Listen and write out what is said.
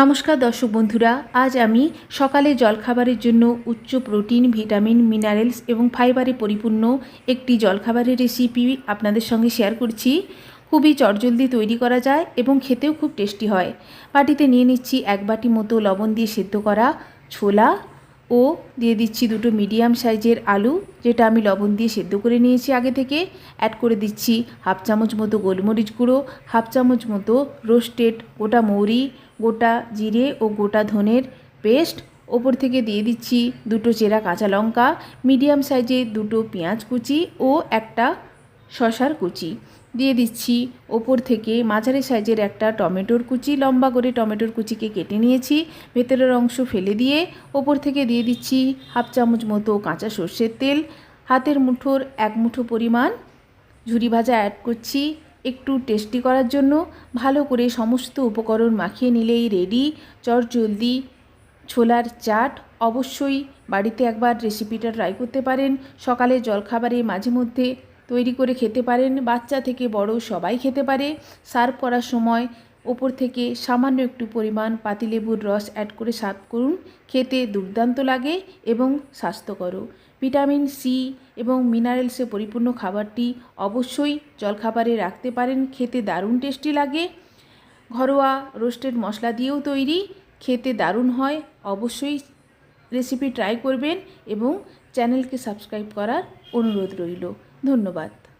নমস্কার দর্শক বন্ধুরা, আজ আমি সকালে জলখাবারের জন্য উচ্চ প্রোটিন, ভিটামিন, মিনারেলস এবং ফাইবারে পরিপূর্ণ একটি জলখাবারের রেসিপি আপনাদের সঙ্গে শেয়ার করছি। খুবই চটজলদি তৈরি করা যায় এবং খেতেও খুব টেস্টি হয়। বাটিতে নিয়ে নিচ্ছি এক বাটি মতো লবণ দিয়ে সেদ্ধ করা ছোলা ও দিয়ে দিচ্ছি দুটো মিডিয়াম সাইজের আলু, যেটা আমি লবণ দিয়ে সেদ্ধ করে নিয়েছি আগে থেকে। অ্যাড করে দিচ্ছি হাফ চামচ মতো গোলমরিচ গুঁড়ো, হাফ চামচ মতো রোস্টেড গোটা মৌরি গোটা জিরে ও গোটা ধনের পেস্ট। ওপর থেকে দিয়ে দিচ্ছি দুটো চেরা কাঁচা লঙ্কা, মিডিয়াম সাইজের দুটো পেঁয়াজ কুচি ও একটা শশার কুচি। দিয়ে দিচ্ছি ওপর থেকে মাঝারি সাইজের একটা টমেটোর কুচি, লম্বা করে টমেটোর কুচিকে কেটে নিয়েছি, ভেতরের অংশ ফেলে দিয়ে ওপর থেকে দিয়ে দিচ্ছি হাফ চামচ মতো কাঁচা সর্ষের তেল, হাতের মুঠোর এক মুঠো পরিমাণ ঝুরি ভাজা অ্যাড করছি একটু টেস্টি করার জন্য ভালো করে সমস্ত উপকরণ মাখিয়ে নিলেই রেডি চটজলদি ছোলার চাট অবশ্যই বাড়িতে একবার রেসিপিটা ট্রাই করতে পারেন। সকালে জলখাবারে মাঝে মধ্যে তৈরি করে খেতে পারেন। বাচ্চা থেকে বড় সবাই খেতে পারে। সার্ভ করার সময় ওপর থেকে সামান্য একটু পরিমাণ পাতিলেবুর রস অ্যাড করে সার্ভ করুন। খেতে দুর্দান্ত লাগে এবং স্বাস্থ্যকরও। ভিটামিন সি এবং মিনারেলসে পরিপূর্ণ খাবারটি অবশ্যই জলখাবারে রাখতে পারেন। খেতে দারুণ টেস্টি লাগে। ঘরোয়া রোস্টেড মশলা দিয়েও তৈরি। খেতে দারুণ হয়। অবশ্যই রেসিপি ট্রাই করবেন এবং চ্যানেলকে সাবস্ক্রাইব করার অনুরোধ রইল। ধন্যবাদ।